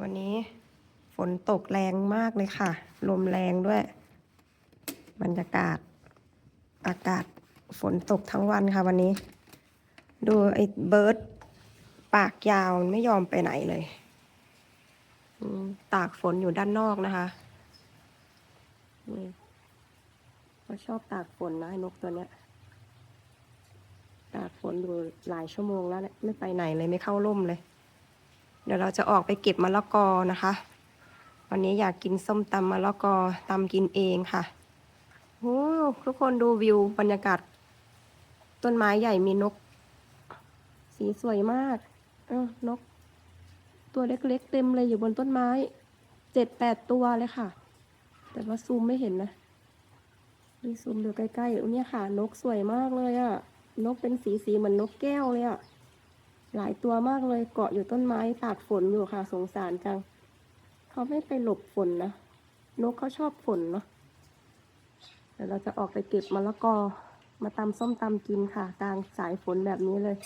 วันนี้ฝนตกแรงมากเลยค่ะ ลมแรงด้วย บรรยากาศ อากาศฝนตกทั้งวันค่ะวันนี้ ดูไอ้เบิร์ดปากยาวมันไม่ยอมไปไหนเลยตากฝนอยู่ด้านนอกนะคะนี่เขาชอบตากฝนนะนกตัวเนี้ย ตากฝนอยู่หลายชั่วโมงแล้วเนี่ยไม่ไปไหนเลยไม่เข้าร่มเลย เดี๋ยวเราจะออกไปเก็บมะละกอนะคะ วันนี้อยากกินส้มตำมะละกอตำกินเองค่ะโอ้ทุกคนดูวิวบรรยากาศ ต้นไม้ใหญ่มีนก สีสวยมากเออนก ตัวเล็กๆ เต็มเลยอยู่บนต้นไม้เจ็ดแปดตัวเลยค่ะ แต่ว่าซูมไม่เห็นนะนี่ซูมดูใกล้ๆเนี่ยค่ะ นกสวยมากเลยอะนกเป็นสีสีๆเหมือนนกแก้วเลยอะ หลายตัวมากเลยเกาะอยู่ต้นไม้ตากฝนอยู่ค่ะ สงสารจัง เขาไม่ไปหลบฝนนะ นกเขาชอบฝนเนาะเดี๋ยวเราจะออกไปเก็บมะละกอ มาตำส้มตำกินค่ะ กลางสายฝนแบบนี้เลย